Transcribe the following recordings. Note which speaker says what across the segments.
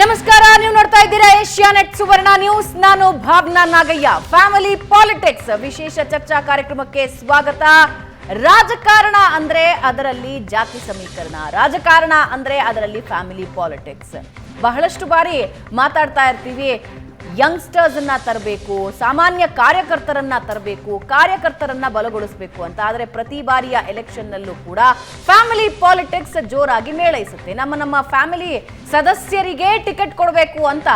Speaker 1: ನಮಸ್ಕಾರ, ನೀವು ನೋಡ್ತಾ ಇದ್ದೀರಾ ಏಷ್ಯಾ ನೆಟ್ ಸುವರ್ಣ ನ್ಯೂಸ್. ನಾನು ಭಾವನಾ ನಾಗಯ್ಯ. ಫ್ಯಾಮಿಲಿ ಪಾಲಿಟಿಕ್ಸ್ ವಿಶೇಷ ಚರ್ಚಾ ಕಾರ್ಯಕ್ರಮಕ್ಕೆ ಸ್ವಾಗತ. ರಾಜಕಾರಣ ಅಂದ್ರೆ ಅದರಲ್ಲಿ ಜಾತಿ ಸಮೀಕರಣ, ರಾಜಕಾರಣ ಅಂದ್ರೆ ಅದರಲ್ಲಿ ಫ್ಯಾಮಿಲಿ ಪಾಲಿಟಿಕ್ಸ್ ಬಹಳಷ್ಟು ಬಾರಿ ಮಾತಾಡ್ತಾ ಇರ್ತೀವಿ. ಯಂಗ್ಸ್ಟರ್ಸ್ ಅನ್ನ ತರಬೇಕು, ಸಾಮಾನ್ಯ ಕಾರ್ಯಕರ್ತರನ್ನ ತರಬೇಕು, ಕಾರ್ಯಕರ್ತರನ್ನ ಬಲಗೊಳಿಸಬೇಕು ಅಂತ. ಆದರೆ ಪ್ರತಿ ಬಾರಿಯ ಎಲೆಕ್ಷನ್ನಲ್ಲೂ ಕೂಡ ಫ್ಯಾಮಿಲಿ ಪಾಲಿಟಿಕ್ಸ್ ಜೋರಾಗಿ ಮೇಳೈಸುತ್ತೆ. ನಮ್ಮ ನಮ್ಮ ಫ್ಯಾಮಿಲಿ ಸದಸ್ಯರಿಗೆ ಟಿಕೆಟ್ ಕೊಡಬೇಕು ಅಂತ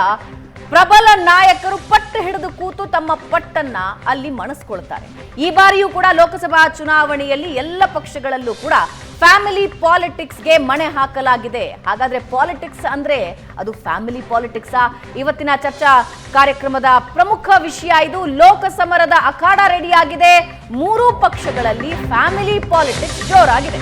Speaker 1: ಪ್ರಬಲ ನಾಯಕರು ಪಟ್ಟು ಹಿಡಿದು ಕೂತು ತಮ್ಮ ಪಟ್ಟನ್ನ ಅಲ್ಲಿ ಮಣಸ್ಕೊಳ್ತಾರೆ. ಈ ಬಾರಿಯೂ ಕೂಡ ಲೋಕಸಭಾ ಚುನಾವಣೆಯಲ್ಲಿ ಎಲ್ಲ ಪಕ್ಷಗಳಲ್ಲೂ ಕೂಡ ಫ್ಯಾಮಿಲಿ ಪಾಲಿಟಿಕ್ಸ್ಗೆ ಮಣೆ ಹಾಕಲಾಗಿದೆ. ಹಾಗಾದ್ರೆ ಪಾಲಿಟಿಕ್ಸ್ ಅಂದ್ರೆ ಅದು ಫ್ಯಾಮಿಲಿ ಪಾಲಿಟಿಕ್ಸಾ ಇವತ್ತಿನ ಚರ್ಚಾ ಕಾರ್ಯಕ್ರಮದ ಪ್ರಮುಖ ವಿಷಯ ಇದು. ಲೋಕಸಮರದ ಅಖಾಡ ರೆಡಿಯಾಗಿದೆ. ಮೂರೂ ಪಕ್ಷಗಳಲ್ಲಿ ಫ್ಯಾಮಿಲಿ ಪಾಲಿಟಿಕ್ಸ್ ಜೋರಾಗಿದೆ.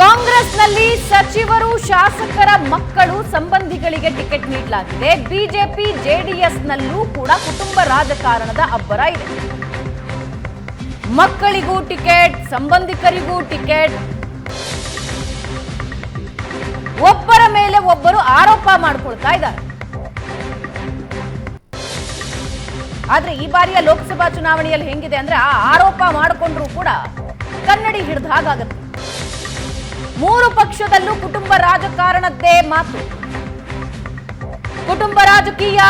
Speaker 1: ಕಾಂಗ್ರೆಸ್ನಲ್ಲಿ ಸಚಿವರು ಶಾಸಕರ ಮಕ್ಕಳು ಸಂಬಂಧಿಗಳಿಗೆ ಟಿಕೆಟ್ ನೀಡಲಾಗಿದೆ. ಬಿಜೆಪಿ, ಜೆಡಿಎಸ್ನಲ್ಲೂ ಕೂಡ ಕುಟುಂಬ ರಾಜಕಾರಣದ ಅಬ್ಬರ ಇದೆ. ಮಕ್ಕಳಿಗೂ ಟಿಕೆಟ್, ಸಂಬಂಧಿಕರಿಗೂ ಟಿಕೆಟ್. ಒಬ್ಬರ ಮೇಲೆ ಒಬ್ಬರು ಆರೋಪ ಮಾಡ್ಕೊಳ್ತಾ ಇದ್ದಾರೆ. ಆದ್ರೆ ಈ ಬಾರಿಯ ಲೋಕಸಭಾ ಚುನಾವಣೆಯಲ್ಲಿ ಹೆಂಗಿದೆ ಅಂದ್ರೆ ಆ ಆರೋಪ ಮಾಡಿಕೊಂಡ್ರು ಕೂಡ ಕನ್ನಡಿ ಹಿಡಿದ ಹಾಗಾಗತ್ತೆ. ಮೂರು ಪಕ್ಷದಲ್ಲೂ ಕುಟುಂಬ ರಾಜಕಾರಣದ್ದೇ ಮಾತು. ಕುಟುಂಬ ರಾಜಕೀಯ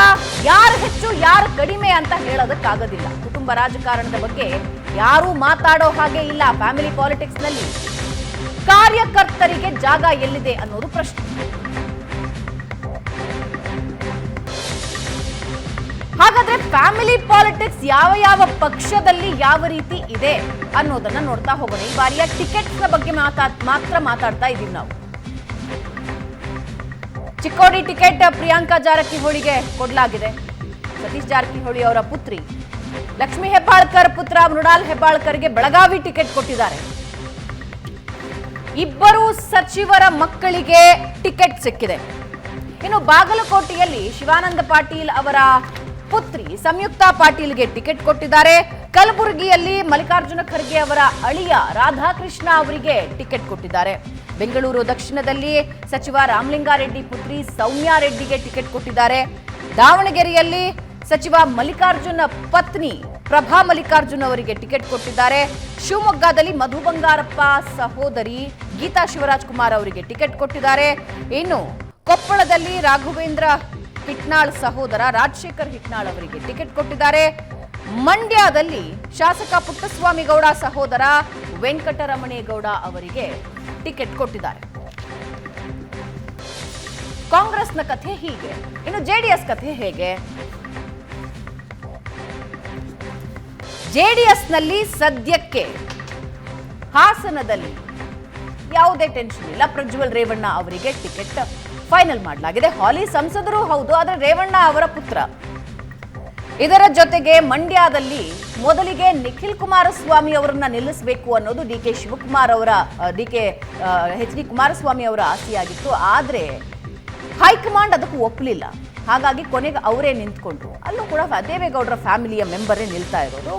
Speaker 1: ಯಾರು ಹೆಚ್ಚು, ಯಾರು ಕಡಿಮೆ ಅಂತ ಹೇಳೋದಕ್ಕಾಗೋದಿಲ್ಲ. ಕುಟುಂಬ ರಾಜಕಾರಣದ ಬಗ್ಗೆ ಯಾರೂ ಮಾತಾಡೋ ಹಾಗೆ ಇಲ್ಲ ಫ್ಯಾಮಿಲಿ ಪಾಲಿಟಿಕ್ಸ್ನಲ್ಲಿ. ಕಾರ್ಯಕರ್ತರಿಗೆ ಜಾಗ ಎಲ್ಲಿದೆ ಅನ್ನೋದು ಪ್ರಶ್ನೆ. ಹಾಗಾದ್ರೆ ಫ್ಯಾಮಿಲಿ ಪಾಲಿಟಿಕ್ಸ್ ಯಾವ ಯಾವ ಪಕ್ಷದಲ್ಲಿ ಯಾವ ರೀತಿ ಇದೆ ಅನ್ನೋದನ್ನ ನೋಡ್ತಾ ಹೋಗೋಣ. ಈ ಬಾರಿಯ ಟಿಕೆಟ್ಸ್ ಬಗ್ಗೆ ಮಾತಾ, ಮಾತ್ರ ಮಾತಾಡ್ತಾ ಇದೀವಿ ನಾವು. ಚಿಕ್ಕೋಡಿ ಟಿಕೆಟ್ ಪ್ರಿಯಾಂಕಾ ಜಾರಕಿಹೊಳಿಗೆ ಕೊಡಲಾಗಿದೆ. ಸತೀಶ್ ಜಾರಕಿಹೊಳಿ ಅವರ ಪುತ್ರಿ. ಲಕ್ಷ್ಮಿ ಹೆಬ್ಬಾಳ್ಕರ್ ಪುತ್ರ ಮೃಣಾಲ್ ಹೆಬ್ಬಾಳ್ಕರ್ಗೆ ಬೆಳಗಾವಿ ಟಿಕೆಟ್ ಕೊಟ್ಟಿದ್ದಾರೆ. ಇಬ್ಬರು ಸಚಿವರ ಮಕ್ಕಳಿಗೆ ಟಿಕೆಟ್ ಸಿಕ್ಕಿದೆ. ಇನ್ನು ಬಾಗಲಕೋಟೆಯಲ್ಲಿ ಶಿವಾನಂದ ಪಾಟೀಲ್ ಅವರ ಪುತ್ರಿ ಸಂಯುಕ್ತಾ ಪಾಟೀಲ್ಗೆ ಟಿಕೆಟ್ ಕೊಟ್ಟಿದ್ದಾರೆ. ಕಲಬುರಗಿಯಲ್ಲಿ ಮಲ್ಲಿಕಾರ್ಜುನ ಖರ್ಗೆ ಅವರ ಅಳಿಯ ರಾಧಾಕೃಷ್ಣ ಅವರಿಗೆ ಟಿಕೆಟ್ ಕೊಟ್ಟಿದ್ದಾರೆ. ಬೆಂಗಳೂರು ದಕ್ಷಿಣದಲ್ಲಿ ಸಚಿವ ರಾಮಲಿಂಗಾರೆಡ್ಡಿ ಪುತ್ರಿ ಸೌಮ್ಯಾ ರೆಡ್ಡಿಗೆ ಟಿಕೆಟ್ ಕೊಟ್ಟಿದ್ದಾರೆ. ದಾವಣಗೆರೆಯಲ್ಲಿ ಸಚಿವ ಮಲ್ಲಿಕಾರ್ಜುನ ಪತ್ನಿ ಪ್ರಭಾ ಮಲ್ಲಿಕಾರ್ಜುನ್ ಅವರಿಗೆ ಟಿಕೆಟ್ ಕೊಟ್ಟಿದ್ದಾರೆ. ಶಿವಮೊಗ್ಗದಲ್ಲಿ ಮಧು ಬಂಗಾರಪ್ಪ ಸಹೋದರಿ ಗೀತಾ ಶಿವರಾಜ್ ಕುಮಾರ್ ಅವರಿಗೆ ಟಿಕೆಟ್ ಕೊಟ್ಟಿದ್ದಾರೆ. ಇನ್ನು ಕೊಪ್ಪಳದಲ್ಲಿ ರಾಘವೇಂದ್ರ ಹಿಟ್ನಾಳ್ ಸಹೋದರ ರಾಜಶೇಖರ್ ಹಿಟ್ನಾಳ್ ಅವರಿಗೆ ಟಿಕೆಟ್ ಕೊಟ್ಟಿದ್ದಾರೆ. ಮಂಡ್ಯದಲ್ಲಿ ಶಾಸಕ ಪುಟ್ಟಸ್ವಾಮಿ ಗೌಡ ಸಹೋದರ ವೆಂಕಟರಮಣೇಗೌಡ ಅವರಿಗೆ ಟಿಕೆಟ್ ಕೊಟ್ಟಿದ್ದಾರೆ. ಕಾಂಗ್ರೆಸ್ನ ಕಥೆ ಹೀಗೆ. ಇನ್ನು ಜೆಡಿಎಸ್ ಕಥೆ ಹೇಗೆ? ಜೆಡಿಎಸ್ನಲ್ಲಿ ಸದ್ಯಕ್ಕೆ ಹಾಸನದಲ್ಲಿ ಯಾವುದೇ ಟೆನ್ಷನ್ ಇಲ್ಲ. ಪ್ರಜ್ವಲ್ ರೇವಣ್ಣ ಅವರಿಗೆ ಟಿಕೆಟ್ ಫೈನಲ್ ಮಾಡಲಾಗಿದೆ. ಹಾಲಿ ಸಂಸದರು ಹೌದು, ಆದರೆ ರೇವಣ್ಣ ಅವರ ಪುತ್ರ. ಇದರ ಜೊತೆಗೆ ಮಂಡ್ಯದಲ್ಲಿ ಮೊದಲಿಗೆ ನಿಖಿಲ್ ಕುಮಾರಸ್ವಾಮಿ ಅವರನ್ನ ನಿಲ್ಲಿಸಬೇಕು ಅನ್ನೋದು ಡಿ ಕೆ ಶಿವಕುಮಾರ್ ಅವರ D K H D Kumaraswamy ಅವರ ಆಸೆಯಾಗಿತ್ತು. ಆದರೆ ಹೈಕಮಾಂಡ್ ಅದಕ್ಕೂ ಒಪ್ಪಲಿಲ್ಲ. ಹಾಗಾಗಿ ಕೊನೆಗೆ ಅವರೇ ನಿಂತ್ಕೊಂಡ್ರು. ಅಲ್ಲೂ ಕೂಡ ದೇವೇಗೌಡರ ಫ್ಯಾಮಿಲಿಯ ಮೆಂಬರೇ ನಿಲ್ತಾ ಇರೋದು.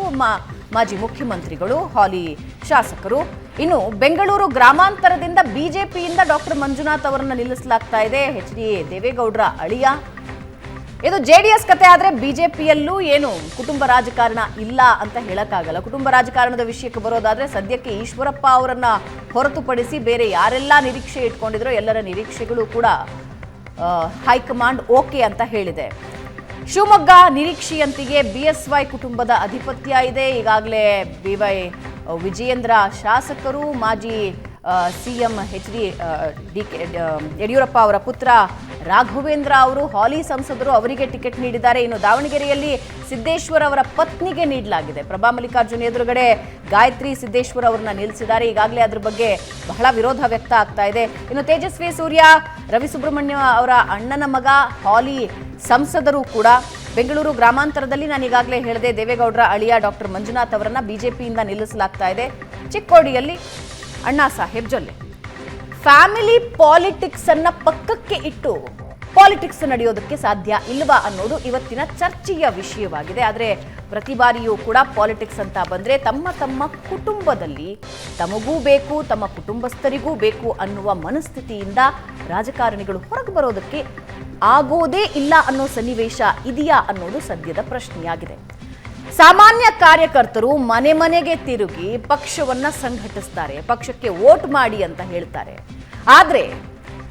Speaker 1: ಮಾಜಿ ಮುಖ್ಯಮಂತ್ರಿಗಳು, ಹಾಲಿ ಶಾಸಕರು. ಇನ್ನು ಬೆಂಗಳೂರು ಗ್ರಾಮಾಂತರದಿಂದ ಬಿಜೆಪಿಯಿಂದ ಡಾಕ್ಟರ್ ಮಂಜುನಾಥ್ ಅವರನ್ನು ನಿಲ್ಲಿಸಲಾಗ್ತಾ ಇದೆ. ಎಚ್ ಡಿ ದೇವೇಗೌಡರ ಅಳಿಯ. ಇದು ಜೆ ಡಿ ಎಸ್ ಕತೆ ಆದರೆ ಬಿಜೆಪಿಯಲ್ಲೂ ಏನು ಕುಟುಂಬ ರಾಜಕಾರಣ ಇಲ್ಲ ಅಂತ ಹೇಳಕ್ಕಾಗಲ್ಲ. ಕುಟುಂಬ ರಾಜಕಾರಣದ ವಿಷಯಕ್ಕೆ ಬರೋದಾದ್ರೆ ಸದ್ಯಕ್ಕೆ ಈಶ್ವರಪ್ಪ ಅವರನ್ನ ಹೊರತುಪಡಿಸಿ ಬೇರೆ ಯಾರೆಲ್ಲ ನಿರೀಕ್ಷೆ ಇಟ್ಕೊಂಡಿದ್ರೋ ಎಲ್ಲರ ನಿರೀಕ್ಷೆಗಳು ಕೂಡ ಹೈಕಮಾಂಡ್ ಓಕೆ ಅಂತ ಹೇಳಿದೆ. ಶಿವಮೊಗ್ಗ ನಿರೀಕ್ಷೆಯಂತೆಯೇ ಬಿಎಸ್ವೈ ಕುಟುಂಬದ ಅಧಿಪತ್ಯ ಇದೆ. ಈಗಾಗಲೇ ಬಿ ವೈ ವಿಜಯೇಂದ್ರ ಶಾಸಕರು, ಮಾಜಿ CM H D K Yediyurappa ಅವರ ಪುತ್ರ ರಾಘವೇಂದ್ರ ಅವರು, ಹಾಲಿ ಸಂಸದರು ಅವರಿಗೆ ಟಿಕೆಟ್ ನೀಡಿದ್ದಾರೆ. ಇನ್ನು ದಾವಣಗೆರೆಯಲ್ಲಿ ಸಿದ್ದೇಶ್ವರ್ ಅವರ ಪತ್ನಿಗೆ ನೀಡಲಾಗಿದೆ. ಪ್ರಭಾ ಮಲ್ಲಿಕಾರ್ಜುನ್ ಎದುರುಗಡೆ ಗಾಯತ್ರಿ ಸಿದ್ದೇಶ್ವರ್ ಅವರನ್ನ ನಿಲ್ಲಿಸಿದ್ದಾರೆ. ಈಗಾಗಲೇ ಅದ್ರ ಬಗ್ಗೆ ಬಹಳ ವಿರೋಧ ವ್ಯಕ್ತ ಆಗ್ತಾ ಇದೆ. ಇನ್ನು ತೇಜಸ್ವಿ ಸೂರ್ಯ, ರವಿ ಸುಬ್ರಹ್ಮಣ್ಯ ಅವರ ಅಣ್ಣನ ಮಗ, ಹಾಲಿ ಸಂಸದರು ಕೂಡ ಬೆಂಗಳೂರು ಗ್ರಾಮಾಂತರದಲ್ಲಿ ನಾನು ಈಗಾಗಲೇ ಹೇಳಿದೆ, ದೇವೇಗೌಡರ ಅಳಿಯ ಡಾಕ್ಟರ್ ಮಂಜುನಾಥ್ ಅವರನ್ನ ಬಿಜೆಪಿಯಿಂದ ನಿಲ್ಲಿಸಲಾಗ್ತಾ ಇದೆ. ಚಿಕ್ಕೋಡಿಯಲ್ಲಿ Annasaheb Jolle. Family politics ಅನ್ನ ಪಕ್ಕಕ್ಕೆ ಇಟ್ಟು ಪಾಲಿಟಿಕ್ಸ್ ನಡೆಯೋದಕ್ಕೆ ಸಾಧ್ಯ ಇಲ್ವಾ ಅನ್ನೋದು ಇವತ್ತಿನ ಚರ್ಚೆಯ ವಿಷಯವಾಗಿದೆ. ಆದರೆ ಪ್ರತಿ ಬಾರಿಯೂ ಕೂಡ ಪಾಲಿಟಿಕ್ಸ್ ಅಂತ ಬಂದ್ರೆ ತಮ್ಮ ತಮ್ಮ ಕುಟುಂಬದಲ್ಲಿ ತಮಗೂ ಬೇಕು, ತಮ್ಮ ಕುಟುಂಬಸ್ಥರಿಗೂ ಬೇಕು ಅನ್ನುವ ಮನಸ್ಥಿತಿಯಿಂದ ರಾಜಕಾರಣಿಗಳು ಹೊರಗೆ ಬರೋದಕ್ಕೆ ಆಗೋದೇ ಇಲ್ಲ ಅನ್ನೋ ಸನ್ನಿವೇಶ ಇದೆಯಾ ಅನ್ನೋದು ಸದ್ಯದ ಪ್ರಶ್ನೆಯಾಗಿದೆ. ಸಾಮಾನ್ಯ ಕಾರ್ಯಕರ್ತರು ಮನೆ ಮನೆಗೆ ತಿರುಗಿ ಪಕ್ಷವನ್ನ ಸಂಘಟಿಸ್ತಾರೆ, ಪಕ್ಷಕ್ಕೆ ವೋಟ್ ಮಾಡಿ ಅಂತ ಹೇಳ್ತಾರೆ. ಆದರೆ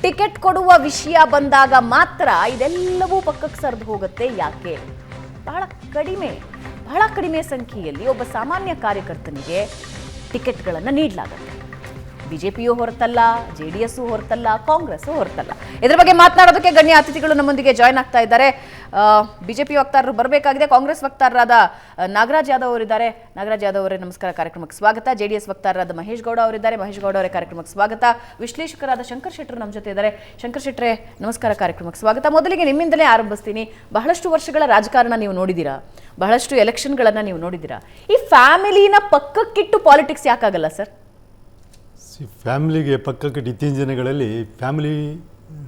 Speaker 1: ಟಿಕೆಟ್ ಕೊಡುವ ವಿಷಯ ಬಂದಾಗ ಮಾತ್ರ ಇದೆಲ್ಲವೂ ಪಕ್ಕಕ್ಕೆ ಸರಿದು ಹೋಗುತ್ತೆ ಯಾಕೆ? ಬಹಳ ಕಡಿಮೆ ಬಹಳ ಕಡಿಮೆ ಸಂಖ್ಯೆಯಲ್ಲಿ ಒಬ್ಬ ಸಾಮಾನ್ಯ ಕಾರ್ಯಕರ್ತನಿಗೆ ಟಿಕೆಟ್ಗಳನ್ನು ನೀಡಲಾಗುತ್ತೆ. ಬಿಜೆಪಿಯು ಹೊರತಲ್ಲ ಜೆ ಡಿ ಎಸ್ ಹೊರತಲ್ಲ ಕಾಂಗ್ರೆಸ್ ಹೊರತಲ್ಲ. ಇದ್ರ ಬಗ್ಗೆ ಮಾತನಾಡೋದಕ್ಕೆ ಗಣ್ಯ ಅತಿಥಿಗಳು ನಮ್ಮೊಂದಿಗೆ ಜಾಯ್ನ್ ಆಗ್ತಾ ಇದ್ದಾರೆ. ಬಿಜೆಪಿ ವಕ್ತಾರರು ಬರಬೇಕಾಗಿದೆ. ಕಾಂಗ್ರೆಸ್ ವಕ್ತಾರರಾದ ನಾಗರಾಜ್ ಯಾದವ್ ಅವರಿದ್ದಾರೆ. ನಾಗರಾಜ್ ಯಾದವ್ ಅವರೇ ನಮಸ್ಕಾರ, ಕಾರ್ಯಕ್ರಮಕ್ಕೆ ಸ್ವಾಗತ. ಜೆ ಡಿ ಎಸ್ ವಕ್ತಾರರಾದ ಮಹೇಶ್ ಗೌಡ ಅವರಿದ್ದಾರೆ. ಮಹೇಶ್ ಗೌಡ ಅವರೇ ಕಾರ್ಯಕ್ರಮಕ್ಕೆ ಸ್ವಾಗತ. ವಿಶ್ಲೇಷಕರಾದ ಶಂಕರ್ ಶೆಟ್ಟರು ನಮ್ಮ ಜೊತೆ ಇದ್ದಾರೆ. ಶಂಕರ್ ಶೆಟ್ಟರೆ, ನಮಸ್ಕಾರ, ಕಾರ್ಯಕ್ರಮಕ್ಕೆ ಸ್ವಾಗತ. ಮೊದಲಿಗೆ ನಿಮ್ಮಿಂದಲೇ ಆರಂಭಿಸ್ತೀನಿ. ಬಹಳಷ್ಟು ವರ್ಷಗಳ ರಾಜಕಾರಣ ನೀವು ನೋಡಿದ್ದೀರಾ? ಬಹಳಷ್ಟು ಎಲೆಕ್ಷನ್ಗಳನ್ನು ನೀವು ನೋಡಿದ್ದೀರಾ? ಈ ಫ್ಯಾಮಿಲಿನ ಪಕ್ಕಕ್ಕಿಟ್ಟು ಪಾಲಿಟಿಕ್ಸ್ ಯಾಕಾಗಲ್ಲ ಸರ್?
Speaker 2: ಸಿ ಫ್ಯಾಮಿಲಿಗೆ ಪಕ್ಕಕ್ಕೆ ಇತ್ತೀಚಿನ ದಿನಗಳಲ್ಲಿ ಫ್ಯಾಮಿಲಿ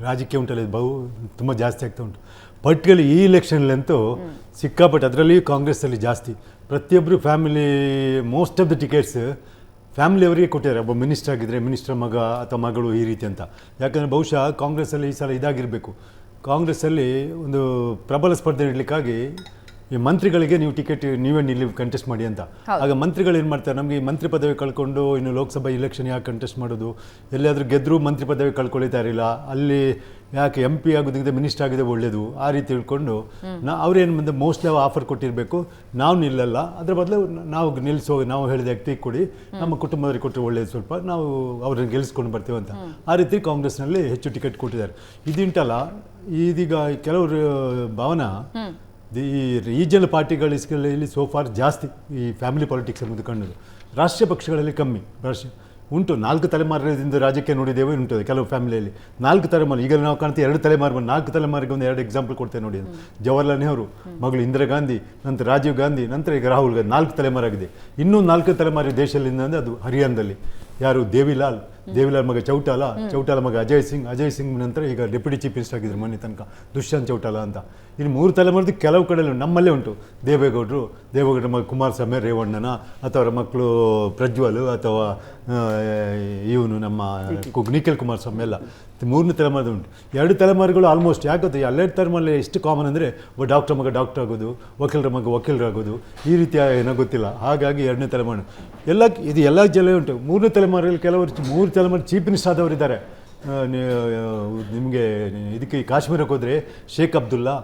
Speaker 2: ರಾಜಕೀಯ ಉಂಟಲ್ಲ, ಇದು ಬಹು, ತುಂಬ ಜಾಸ್ತಿ ಆಗ್ತಾ ಉಂಟು. ಪರ್ಟಿಕ್ಯುಲರ್ ಈ ಇಲೆಕ್ಷನ್ಲಂತೂ ಸಿಕ್ಕಾಪಟ್ಟೆ ಅದರಲ್ಲಿ ಕಾಂಗ್ರೆಸ್ಸಲ್ಲಿ ಜಾಸ್ತಿ. ಪ್ರತಿಯೊಬ್ಬರು family most of the tickets ಫ್ಯಾಮಿಲಿಯವರಿಗೆ ಕೊಟ್ಟಿದ್ದಾರೆ. ಒಬ್ಬ ಮಿನಿಸ್ಟರ್ ಆಗಿದ್ದರೆ ಮಿನಿಸ್ಟರ್ ಮಗ ಅಥವಾ ಮಗಳು ಈ ರೀತಿ ಅಂತ. ಯಾಕಂದರೆ ಬಹುಶಃ ಕಾಂಗ್ರೆಸ್ಸಲ್ಲಿ ಈ ಸಲ ಇದಾಗಿರಬೇಕು. ಕಾಂಗ್ರೆಸ್ಸಲ್ಲಿ ಒಂದು ಪ್ರಬಲ ಸ್ಪರ್ಧೆ ನೀಡಲಿಕ್ಕಾಗಿ ಈ ಮಂತ್ರಿಗಳಿಗೆ ನೀವು ಟಿಕೆಟ್ ನೀವೇ ನಿಲ್ಲಿ ಕಂಟೆಸ್ಟ್ ಮಾಡಿ ಅಂತ. ಆಗ ಮಂತ್ರಿಗಳು ಏನು ಮಾಡ್ತಾರೆ? ನಮಗೆ ಈ ಮಂತ್ರಿ ಪದವಿ ಕಳ್ಕೊಂಡು ಇನ್ನು ಲೋಕಸಭಾ ಇಲೆಕ್ಷನ್ ಯಾಕೆ ಕಂಟೆಸ್ಟ್ ಮಾಡೋದು? ಎಲ್ಲಿಯಾದರೂ ಗೆದ್ದರೂ ಮಂತ್ರಿ ಪದವಿ ಕಳ್ಕೊಳ್ತಾ ಇರಲಿಲ್ಲ. ಅಲ್ಲಿ ಯಾಕೆ ಎಂ ಪಿ ಆಗೋದಕ್ಕಿಂತ ಮಿನಿಸ್ಟರ್ ಆಗಿದೆ ಒಳ್ಳೆಯದು ಆ ರೀತಿ ತಿಳ್ಕೊಂಡು ನಾ ಅವ್ರೇನು ಬಂದು ಮೋಸ್ಟ್ಲಿ ಆಫರ್ ಕೊಟ್ಟಿರಬೇಕು ನಾವು ನಿಲ್ಲಲ್ಲ. ಅದ್ರ ಬದಲು ನಾವು ನಿಲ್ಲಿಸೋ ನಾವು ಹೇಳಿದ ವ್ಯಕ್ತಿ ಕೊಡಿ. ನಮ್ಮ ಕುಟುಂಬದವ್ರಿಗೆ ಕೊಟ್ಟರೆ ಒಳ್ಳೆಯದು ಸ್ವಲ್ಪ. ನಾವು ಅವ್ರನ್ನ ಗೆಲ್ಲಿಸ್ಕೊಂಡು ಬರ್ತೀವಿ ಅಂತ. ಆ ರೀತಿ ಕಾಂಗ್ರೆಸ್ನಲ್ಲಿ ಹೆಚ್ಚು ಟಿಕೆಟ್ ಕೊಟ್ಟಿದ್ದಾರೆ. ಇದಿಂಟಲ್ಲ ಇದೀಗ ಕೆಲವರು ಭಾವನ ಈ ರೀಜನಲ್ ಪಾರ್ಟಿಗಳ ಸೋ ಸೋಫಾರ್ ಜಾಸ್ತಿ ಈ ಫ್ಯಾಮಿಲಿ ಪಾಲಿಟಿಕ್ಸ್ ಎಂಬುದು ಕಂಡು ರಾಷ್ಟ್ರೀಯ ಪಕ್ಷಗಳಲ್ಲಿ ಕಮ್ಮಿ. ರಾಷ್ಟ್ರೀಯ ಉಂಟು ನಾಲ್ಕು ತಲೆಮಾರದಿಂದ ರಾಜಕೀಯ ನೋಡಿದ್ದೇವೆ ಉಂಟು ಕೆಲವು ಫ್ಯಾಮಿಲಿಯಲ್ಲಿ ನಾಲ್ಕು ತಲೆಮಾರು ಈಗ ನಾವು ಕಾಣ್ತೀವಿ ಎರಡು ತಲೆಮಾರು ಬಂದು ನಾಲ್ಕು ತಲೆಮಾರಿಗೆ ಒಂದು ಎರಡು ಎಕ್ಸಾಂಪಲ್ ಕೊಡ್ತೇವೆ ನೋಡಿ ಜವಾಹರ್ಲಾಲ್ ನೆಹರು ಮಗಳು ಇಂದಿರಾ ಗಾಂಧಿ ನಂತರ ರಾಜೀವ್ ಗಾಂಧಿ ನಂತರ ಈಗ ರಾಹುಲ್ ಗಾಂಧಿ ನಾಲ್ಕು ತಲೆಮಾರಾಗಿದೆ. ಇನ್ನೂ ನಾಲ್ಕು ತಲೆಮಾರಿ ದೇಶದಿಂದ ಅಂದರೆ ಅದು ಹರಿಯಾಣದಲ್ಲಿ. ಯಾರು? ದೇವಿಲಾಲ್. ದೇವಿಲಾಲ್ ಮಗ ಚೌಟಾಲ. ಚೌಟಾಲ ಮಗ ಅಜಯ್ ಸಿಂಗ್. ಅಜಯ್ ಸಿಂಗ್ ನಂತರ ಈಗ ಡೆಪ್ಯೂಟಿ ಚೀಫ್ ಮಿನಿಸ್ಟರ್ ಆಗಿದ್ದರು ಮೊನ್ನೆ ತನಕ. ದುಷ್ಯಂತ್ ಚೌಟಾಲ ಅಂತ. ಇನ್ನು ಮೂರು ತಲೆಮಾರದ ಕೆಲವು ಕಡೆ ನಮ್ಮಲ್ಲೇ ಉಂಟು. ದೇವೇಗೌಡರು ದೇವೇಗೌಡರ ಮಗ ಕುಮಾರಸ್ವಾಮಿ ರೇವಣ್ಣನ ಅಥವಾ ಅವರ ಮಕ್ಕಳು ಪ್ರಜ್ವಲ್ ಅಥವಾ ಇವನು ನಮ್ಮ ನಿಖಿಲ್. ಕುಮಾರಸ್ವಾಮಿ ಎಲ್ಲ. ಮೂರನೇ ತಲೆಮಾರದ ಉಂಟು. ಎರಡು ತಲೆಮಾರುಗಳು ಆಲ್ಮೋಸ್ಟ್ ಯಾಕೆ ಅಲ್ಲೆರ ತಲೆಮಾರಲ್ಲಿ ಎಷ್ಟು ಕಾಮನ್ ಅಂದರೆ ಒಬ್ಬ ಡಾಕ್ಟರ್ ಮಗ ಡಾಕ್ಟರ್ ಆಗೋದು ವಕೀಲರ ಮಗ ವಕೀಲರಾಗೋದು ಈ ರೀತಿಯ ಏನೋ ಗೊತ್ತಿಲ್ಲ. ಹಾಗಾಗಿ ಎರಡನೇ ತಲೆಮಾರು ಎಲ್ಲ ಇದು ಎಲ್ಲ ಜಿಲ್ಲೆ ಉಂಟು. ಮೂರನೇ ತಲೆಮಾರಲ್ಲಿ ಕೆಲವರು ಮೂರು ತಲೆಮಾರು ಚೀಫ್ ಮಿನಿಸ್ಟರ್ ಆದವರಿದ್ದಾರೆ. ನಿಮಗೆ ಇದಕ್ಕೆ ಕಾಶ್ಮೀರಕ್ಕೆ ಹೋದರೆ ಶೇಖ್ ಅಬ್ದುಲ್ಲಾ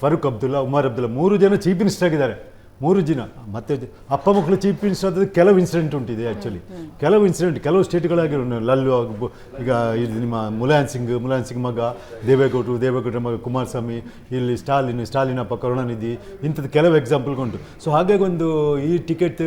Speaker 2: ಫರೂಕ್ ಅಬ್ದುಲ್ಲಾ ಉಮರ್ ಅಬ್ದುಲ್ಲಾ ಮೂರು ಜನ ಚೀಫ್ ಮಿನಿಸ್ಟರ್ ಆಗಿದ್ದಾರೆ. ಮೂರು ಜನ. ಮತ್ತೆ ಅಪ್ಪ ಮಕ್ಕಳು ಚೀಫ್ ಮಿನಿಸ್ಟರ್ ಆದ ಕೆಲವು ಇನ್ಸಿಡೆಂಟ್ ಉಂಟಿದೆ ಆ್ಯಕ್ಚುಲಿ ಕೆಲವು ಇನ್ಸಿಡೆಂಟ್ ಕೆಲವು ಸ್ಟೇಟ್ಗಳಾಗಿ ಲಲ್ಲು ಆಗ್ಬೋ- ಈಗ ಇದು ನಿಮ್ಮ ಮುಲಾಯನ್ ಸಿಂಗ್ ಮುಲಾಯನ್ ಸಿಂಗ್ ಮಗ ದೇವೇಗೌಡರು ದೇವೇಗೌಡರ ಮಗ ಕುಮಾರಸ್ವಾಮಿ ಇಲ್ಲಿ ಸ್ಟಾಲಿನ್ ಸ್ಟಾಲಿನ್ ಅಪ್ಪ ಕರುಣಾನಿಧಿ ಇಂಥದ್ದು ಕೆಲವು ಎಕ್ಸಾಂಪಲ್ಗೊಂಡು ಸೊ ಹಾಗಾಗಿ ಒಂದು ಈ ಟಿಕೆಟ್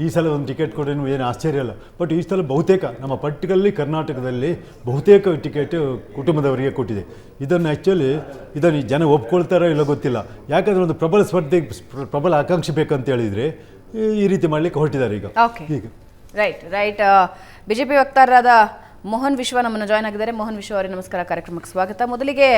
Speaker 2: ಈ ಸಲ ಒಂದು ಟಿಕೆಟ್ ಕೊಡೋನು ಏನು ಆಶ್ಚರ್ಯ ಇಲ್ಲ ಬಟ್ ಈ ಸಲ ಬಹುತೇಕ ನಮ್ಮ ಪಟ್ಟಿಗಲ್ಲಿ ಕರ್ನಾಟಕದಲ್ಲಿ ಬಹುತೇಕ ಟಿಕೆಟ್ ಕುಟುಂಬದವರಿಗೆ ಕೊಟ್ಟಿದೆ. ಇದನ್ನು ಆ್ಯಕ್ಚುಲಿ ಇದನ್ನು ಜನ ಒಪ್ಕೊಳ್ತಾರೋ ಇಲ್ಲ ಗೊತ್ತಿಲ್ಲ. ಯಾಕಂದರೆ ಒಂದು ಪ್ರಬಲ ಸ್ಪರ್ಧೆ ಪ್ರಬಲ ಆಕಾಂಕ್ಷೆ ಬೇಕಂತ ಹೇಳಿದರೆ ಈ- ರೀತಿ ಮಾಡಲಿಕ್ಕೆ ಹೊರಟಿದ್ದಾರೆ ಈಗ.
Speaker 1: ಓಕೆ
Speaker 2: ಈಗ.
Speaker 1: ರೈಟ್ ರೈಟ್ ಬಿಜೆಪಿ ವಕ್ತಾರರಾದ ಮೋಹನ್ ವಿಶ್ವ ನಮ್ಮನ್ನು ಜಾಯ್ನ್ ಆಗಿದ್ದಾರೆ. ಮೋಹನ್ ವಿಶ್ವ ಅವರೇ ನಮಸ್ಕಾರ ಕಾರ್ಯಕ್ರಮಕ್ಕೆ ಸ್ವಾಗತ. ಮೊದಲಿಗೆ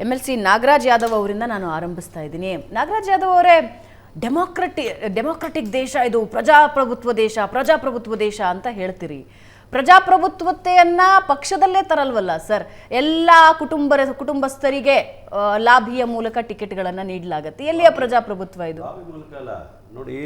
Speaker 1: M L C Nagaraj Yadav ಅವರಿಂದ ನಾನು ಆರಂಭಿಸ್ತಾ ಇದ್ದೀನಿ. ನಾಗರಾಜ್ ಯಾದವ್ ಅವರೇ ಡೆಮೋಕ್ರಟಿ ಡೆಮೋಕ್ರೆಟಿಕ್ ದೇಶ ಇದು ಪ್ರಜಾಪ್ರಭುತ್ವ ದೇಶ ಪ್ರಜಾಪ್ರಭುತ್ವ ದೇಶ ಅಂತ ಹೇಳ್ತೀರಿ. ಪ್ರಜಾಪ್ರಭುತ್ವತೆಯನ್ನ ಪಕ್ಷದಲ್ಲೇ ತರಲ್ವಲ್ಲ ಸರ್. ಎಲ್ಲ ಕುಟುಂಬ ಕುಟುಂಬಸ್ಥರಿಗೆ ಲಾಭಿಯ ಮೂಲಕ ಟಿಕೆಟ್ಗಳನ್ನು ನೀಡಲಾಗುತ್ತೆ. ಎಲ್ಲಿಯ ಪ್ರಜಾಪ್ರಭುತ್ವ ಇದು?
Speaker 3: ನೋಡಿ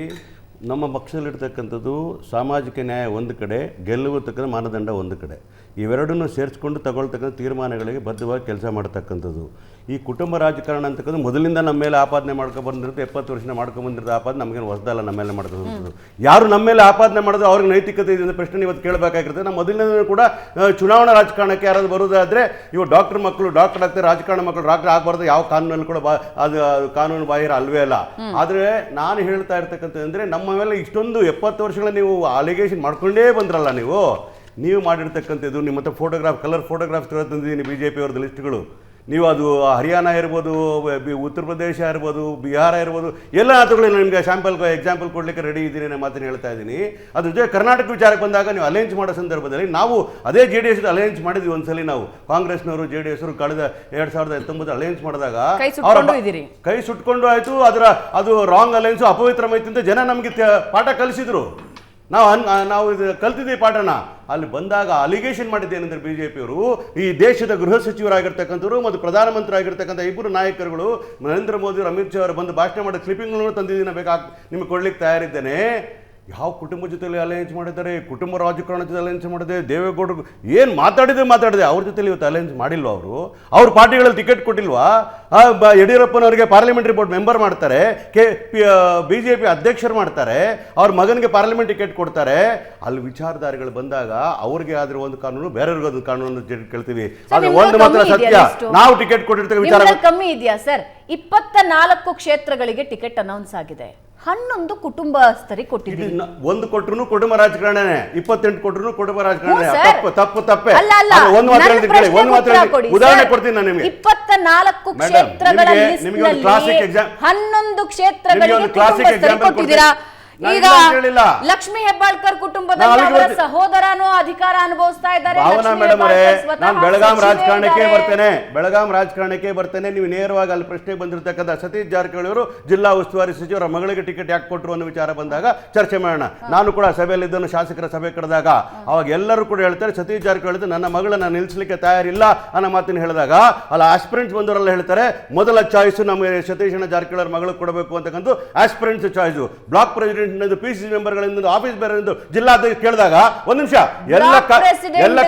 Speaker 3: ನಮ್ಮ ಪಕ್ಷದಲ್ಲಿರ್ತಕ್ಕಂಥದ್ದು ಸಾಮಾಜಿಕ ನ್ಯಾಯ ಒಂದು ಕಡೆ ಗೆಲ್ಲುವತಕ್ಕಂಥ ಮಾನದಂಡ ಒಂದು ಕಡೆ. ಇವೆರಡನ್ನು ಸೇರಿಸ್ಕೊಂಡು ತಗೊಳ್ತಕ್ಕಂಥ ತೀರ್ಮಾನಗಳಿಗೆ ಬದ್ಧವಾಗಿ ಕೆಲಸ ಮಾಡ್ತಕ್ಕಂಥದ್ದು. ಈ ಕುಟುಂಬ ರಾಜಕಾರಣ ಅಂತಕ್ಕಂಥ ಮೊದಲಿಂದ ನಮ್ಮ ಮೇಲೆ ಆಪಾದನೆ ಮಾಡ್ಕೊ ಬಂದಿರುತ್ತೆ, ಎಪ್ಪತ್ತು ವರ್ಷ ಮಾಡ್ಕೊಂಡು ಬಂದಿರೋದು ಆಪಾದನೆ, ನಮಗೇನು ಹೊಸದಲ್ಲ ನಮ್ಮ ಮೇಲೆ ಮಾಡ್ತಕ್ಕಂಥದ್ದು. ಯಾರು ನಮ್ಮ ಮೇಲೆ ಆಪಾದನೆ ಮಾಡೋದು ಅವ್ರಿಗೆ ನೈತಿಕತೆ ಇದೆ ಅಂತ ಪ್ರಶ್ನೆ ಇವತ್ತು ಕೇಳಬೇಕಾಗಿರುತ್ತೆ ನಮ್ಮ ಮೊದಲಿನಿಂದ ಕೂಡ ಚುನಾವಣಾ ರಾಜಕಾರಣಕ್ಕೆ ಯಾರಾದ್ರು ಬರೋದಾದರೆ ಇವು ಡಾಕ್ಟರ್ ಮಕ್ಕಳು ಡಾಕ್ಟರ್ ಆಗ್ತಾರೆ, ರಾಜಕಾರಣ ಮಕ್ಕಳು ಡಾಕ್ಟರ್ ಆಗಬಾರ್ದು, ಯಾವ ಕಾನೂನಲ್ಲಿ ಕೂಡ ಬಾ, ಅದು ಕಾನೂನು ಬಾಹಿರ ಅಲ್ವೇ ಅಲ್ಲ. ಆದರೆ ನಾನು ಹೇಳ್ತಾ ಇರ್ತಕ್ಕಂಥದ್ದು ಅಂದರೆ ನಮ್ಮ ಮೇಲೆ ಇಷ್ಟೊಂದು ಎಪ್ಪತ್ತು ವರ್ಷಗಳ ನೀವು ಅಲಿಗೇಷನ್ ಮಾಡ್ಕೊಂಡೇ ಬಂದ್ರಲ್ಲ ನೀವು ನೀವು ಮಾಡಿರ್ತಕ್ಕಂಥದ್ದು ನಿಮ್ಮ ಹತ್ರ ಫೋಟೋಗ್ರಾಫ್ ಕಲರ್ ಫೋಟೋಗ್ರಾಫ್ಸ್ ತಂದಿದ್ದೀನಿ ಬಿ ಜೆ ಪಿ ಅವ್ರದ್ದು ಲಿಸ್ಟ್ಗಳು ನೀವು ಅದು ಹರಿಯಾಣ ಇರ್ಬೋದು ಉತ್ತರ ಪ್ರದೇಶ ಇರ್ಬೋದು ಬಿಹಾರ ಇರ್ಬೋದು ಎಲ್ಲ ತಗೊಳ್ಳಿ ನಿಮಗೆ ಶಾಂಪಲ್ ಎಕ್ಸಾಂಪಲ್ ಕೊಡಲಿಕ್ಕೆ ರೆಡಿ ಇದ್ದೀನಿ ಅನ್ನೋ ಮಾತನ್ನು ಹೇಳ್ತಾ ಇದ್ದೀನಿ. ಅದ್ರ ಜೊತೆ ಕರ್ನಾಟಕ ವಿಚಾರಕ್ಕೆ ಬಂದಾಗ ನೀವು ಅಲೈನ್ಸ್ ಮಾಡೋ ಸಂದರ್ಭದಲ್ಲಿ ನಾವು ಅದೇ ಜೆ ಡಿ ಎಸ್ ಅಲೈನ್ಸ್ ಮಾಡಿದ್ವಿ ಒಂದ್ಸಲಿ ನಾವು. ಕಾಂಗ್ರೆಸ್ನವರು ಜೆ ಡಿ ಎಸ್ ಕಳೆದ ಎರಡು ಸಾವಿರದ ಹತ್ತೊಂಬತ್ತು ಅಲೈನ್ಸ್ ಮಾಡಿದಾಗ
Speaker 1: ಕೈ ಸುಟ್ಕೊಂಡು
Speaker 3: ಆಯಿತು ಅದರ ಅದು ರಾಂಗ್ ಅಲೈನ್ಸು ಅಪವಿತ್ರ ಅಂತ ಜನ ನಮಗೆ ಪಾಠ ಕಲಿಸಿದ್ರು. ನಾವು ಅನ್ ನಾವು ಇದು ಕಲ್ತಿದ್ದೀವಿ ಪಾಠನ. ಅಲ್ಲಿ ಬಂದಾಗ ಅಲಿಗೇಷನ್ ಮಾಡಿದ್ದೇನೆಂದರೆ ಬಿ ಜೆ ಪಿಯವರು ಈ ದೇಶದ ಗೃಹ ಸಚಿವರಾಗಿರ್ತಕ್ಕಂಥವ್ರು ಮತ್ತು ಪ್ರಧಾನಮಂತ್ರಿ ಆಗಿರ್ತಕ್ಕಂಥ ಇಬ್ಬರು ನಾಯಕರುಗಳು, ನರೇಂದ್ರ ಮೋದಿ ಅಮಿತ್ ಶಾ ಅವರು ಬಂದು ಭಾಷಣ ಮಾಡೋ ಕ್ಲಿಪ್ಪಿಂಗ್ಗಳನ್ನು ತಂದಿದ್ದೀನಿ, ಬೇಕಾ ನಿಮಗೆ ಕೊಡ್ಲಿಕ್ಕೆ ತಯಾರಿದ್ದೇನೆ. ಯಾವ ಕುಟುಂಬ ಜೊತೆಲಿ ಅಲಯನ್ಸ್ ಮಾಡಿದ್ದಾರೆ ಕುಟುಂಬ ರಾಜಕಾರಣ ಜೊತೆ ಅಲಯನ್ಸ್ ಮಾಡಿದೆ ದೇವೇಗೌಡರು ಏನು ಮಾತಾಡಿದೆ ಮಾತಾಡಿದೆ ಅವ್ರ ಜೊತೆಲಿ ಇವತ್ತು ಅಲಯನ್ಸ್ ಮಾಡಿಲ್ವಾ ಅವರು? ಅವ್ರ ಪಾರ್ಟಿಗಳಲ್ಲಿ ಟಿಕೆಟ್ ಕೊಟ್ಟಿಲ್ವಾ? ಯಡಿಯೂರಪ್ಪನವರಿಗೆ ಪಾರ್ಲಿಮೆಂಟ್ರಿ ಬೋರ್ಡ್ ಮೆಂಬರ್ ಮಾಡ್ತಾರೆ ಕೆ ಬಿ ಜೆ ಪಿ ಅಧ್ಯಕ್ಷರು ಮಾಡ್ತಾರೆ ಅವ್ರ ಮಗನಿಗೆ ಪಾರ್ಲಿಮೆಂಟ್ ಟಿಕೆಟ್ ಕೊಡ್ತಾರೆ. ಅಲ್ಲಿ ವಿಚಾರಧಾರಿಗಳು ಬಂದಾಗ ಅವ್ರಿಗೆ ಆದ್ರೆ ಒಂದು ಕಾನೂನು ಬೇರೆಯವ್ರಿಗೆ ಒಂದು ಕಾನೂನು ಕೇಳ್ತೀವಿ. ಆದರೆ ಒಂದು ಮಾತ್ರ ಸತ್ಯ. ನಾವು ಟಿಕೆಟ್ ಕೊಟ್ಟಿರ್ತೇವೆ ವಿಚಾರ
Speaker 1: ಕಮ್ಮಿ ಇದೆಯಾ ಸರ್ ಇಪ್ಪತ್ತ ನಾಲ್ಕು ಕ್ಷೇತ್ರಗಳಿಗೆ ಟಿಕೆಟ್ ಅನೌನ್ಸ್ ಆಗಿದೆ. ಹನ್ನೊಂದು ಕುಟುಂಬಸ್ಥರಿಗೆ
Speaker 3: ಕೊಟ್ಟಿದ್ದೀವಿ ಒಂದು ಕೊಟ್ರು ಕುಟುಂಬ ರಾಜಕಾರಣನೇ ಇಪ್ಪತ್ತೆಂಟು ಕೊಟ್ರು ಕುಟುಂಬ ರಾಜಕಾರಣ
Speaker 1: ಹ್ಞೂ ಸರ್.
Speaker 3: ತಪ್ಪು ತಪ್ಪು ತಪ್ಪೆ
Speaker 1: ಅಲ್ಲ ಅಲ್ಲ
Speaker 3: ಒಂದು ಮಾತು
Speaker 1: ನನ್ನ
Speaker 3: ಹೇಳ್ತೀನಿ ಕೇಳಿ, ಒಂದು
Speaker 1: ಪ್ರಶ್ನೆಗೆ
Speaker 3: ಮಾತು
Speaker 1: ಉತ್ತರ
Speaker 3: ಹೇಳ್ತೀನಿ.
Speaker 1: ಕೊಡಿ,
Speaker 3: ಉದಾಹರಣೆ
Speaker 1: ಸರ್.
Speaker 3: ಕೊಡ್ತೀನಿ ನಾನು ನಿಮಗೆ
Speaker 1: ಇಪ್ಪತ್ತ ನಾಲ್ಕು
Speaker 3: ಮೇಡಮ್,
Speaker 1: ಕ್ಷೇತ್ರಗಳ
Speaker 3: ನಿಮಗೆ-
Speaker 1: ಲಿಸ್ಟ್
Speaker 3: ನಿಮಗೆ ಒಂದು classic exam-
Speaker 1: ಹನ್ನೊಂದು
Speaker 3: ನಿಮಗೆ
Speaker 1: ಕ್ಷೇತ್ರಗಳಿಗೆ
Speaker 3: ಒಂದು classic
Speaker 1: ಕುಟುಂಬಸ್ಥರಿಗೆ
Speaker 3: example
Speaker 1: ಕೊಟ್ಟಿದ್ದೀರಾ
Speaker 3: ಕೊಡ್ತೀನಿ.
Speaker 1: ಈಗ. ಲಕ್ಷ್ಮೀ ಹೆಬ್ಬಾಳ್ಕರ್ ಕುಟುಂಬದಲ್ಲಿ ಸಹೋದರನು. ಅಧಿಕಾರ ಅನುಭವಿಸ್ತಾ ಇದ್ದಾರೆ.
Speaker 3: ಭಾವನಾ
Speaker 1: ಲಕ್ಷ್ಮೀ
Speaker 3: ಮೇಡಮ್ ಅವರೇ ನಾನು ಬೆಳಗಾಂ ರಾಜಕಾರಣಕ್ಕೆ ಬರ್ತೇನೆ. ಬೆಳಗಾಂ ರಾಜಕಾರಣಕ್ಕೆ ಬರ್ತೇನೆ. ನೀವು ನೇರವಾಗಿ ಅಲ್ಲಿ ಪ್ರಶ್ನೆ ಬಂದಿರತಕ್ಕಂಥ ಸತೀಶ್ ಜಾರಕಿಹೊಳಿ ಅವರು ಜಿಲ್ಲಾ ಉಸ್ತುವಾರಿ ಸಚಿವರ ಮಗಳಿಗೆ ಟಿಕೆಟ್ ಯಾಕೆ ಕೊಟ್ಟರು ಅನ್ನೋ ವಿಚಾರ ಬಂದಾಗ ಚರ್ಚೆ ಮಾಡೋಣ. ನಾನು ಕೂಡ ಸಭೆಯಲ್ಲಿ ಸಭೆಯಲ್ಲಿದ್ದನು ಶಾಸಕರ ಸಭೆ ಕರೆದಾಗ ಅವಾಗ ಎಲ್ಲರೂ ಕೂಡ ಹೇಳ್ತಾರೆ ಸತೀಶ್ ಜಾರಕಿಹೊಳಿ ನನ್ನ ಮಗಳನ್ನ ನಿಲ್ಲಿಸಲಿಕ್ಕೆ ತಯಾರಿಲ್ಲ ಅನ್ನೋ ಮಾತನ್ನು ಹೇಳಿದಾಗ ಅಲ್ಲ ಆಸ್ಪಿರೆಂಟ್ಸ್ ಬಂದವರೆಲ್ಲ ಹೇಳ್ತಾರೆ ಮೊದಲ ಚಾಯ್ಸ್ ನಮಗೆ ಸತೀಶಣ್ಣ ಜಾರಕಿಹೊಳಿ ಮಗಳ್ ಮಗಳಿಗೆ ಕೊಡಬೇಕು ಅಂತಕ್ಕಂಥ aspirants choice block president P C ಮೆಂಬರ್ಗಳಿಂದ office ಬೇರೆ ಜಿಲ್ಲಾಧ್ಯಕ್ಷ ಕೇಳಿದಾಗ ಒಂದ್ ನಿಮಿಷ ಎಲ್ಲ ಎಲ್ಲ